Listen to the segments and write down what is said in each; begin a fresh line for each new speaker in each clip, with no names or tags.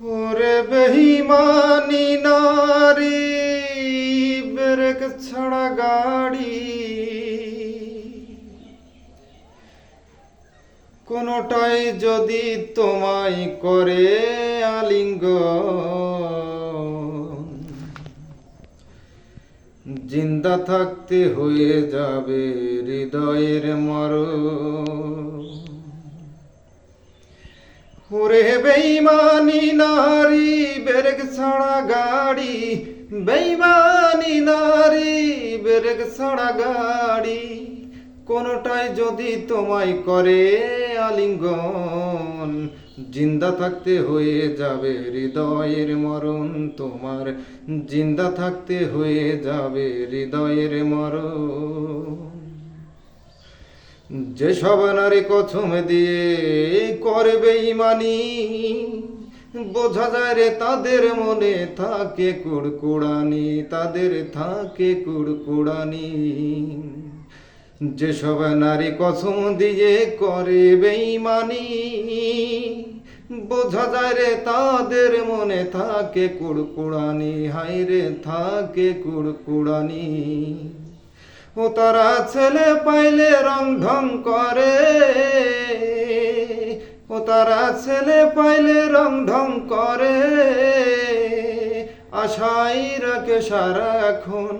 ওরে বেহিমানি নারী, ব্রেক ছাড়া গাড়ি। কোনটাই যদি তোমায় করে আলিঙ্গ জিন্দা থাকতে হয়ে যাবে হৃদয়ের মরণ। ওরে বেইমানি নারী, বেরেক ছাড়া গাড়ি। বেইমানি নারী, বেরেক ছাড়া গাড়ি। কোনটাই যদি তোমায় করে আলিঙ্গন, জিন্দা থাকতে হয়ে যাবে হৃদয়ের মরণ তোমার। জিন্দা থাকতে হয়ে যাবে হৃদয়ের মরণ। যেসব নারী কথম দিয়ে করবে ইমানি, বোঝা যায় রে তাদের মনে থাকে কুড়কুড়ানি, তাদের থাকে কুড়কুড়ানি। যেসব নারী কথম দিয়ে করে বেইমানি বোঝা যায় রে তাদের মনে থাকে কুড়কুড়ানি হাই রে থাকে কুড়কুড়ানি। ও ছেলে পাইলে রং ঢং করে। ও তারা ছেলে পাইলে রং ঢং করে। আশাই রাখে সারাক্ষণ।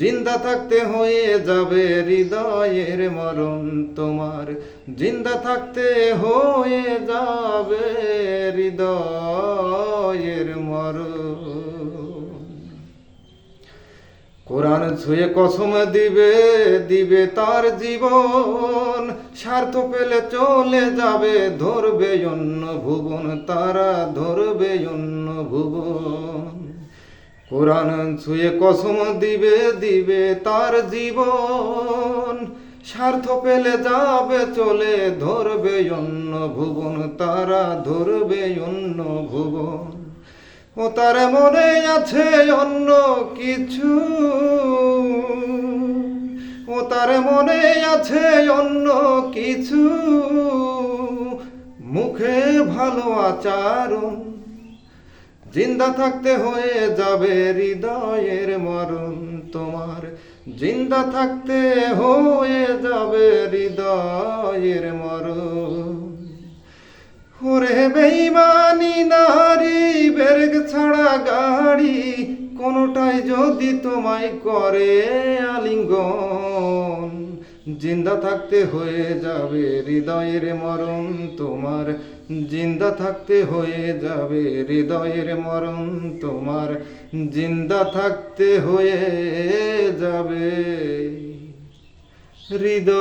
জিন্দা থাকতে হয়ে যাবে হৃদয়ের মরণ তোমার। জিন্দা থাকতে হয়ে যাবে হৃদয়ের মরণ। কোরআন ছুঁয়ে কসম দিবে দিবে তার জীবন। স্বার্থ পেলে চলে যাবে, ধরবে অন্য ভুবন, তারা ধরবে অন্য ভুবন। কোরআন ছুঁয়ে কসম দিবে দিবে তার জীবন। স্বার্থ পেলে যাবে চলে, ধরবে অন্য ভুবন, তারা ধরবে অন্য ভুবন। ও তার মনে আছে অন্য কিছু। ও তার মনে আছে অন্য কিছু। মুখে ভালো আচরণ, জিন্দা থাকতে হয়ে যাবে হৃদয়ের মরণ। তোমার জিন্দা থাকতে হয়ে যাবে হৃদয়ের মরণ। ওরে বেইমানি গাড়ি কোনটাই যদি তোমায় করে আলিঙ্গন। জিন্দা থাকতে হয়ে যাবে হৃদয়ের মরণ তোমার। জিন্দা থাকতে হয়ে যাবে হৃদয়ের মরণ তোমার। জিন্দা থাকতে হয়ে যাবে হৃদয়ের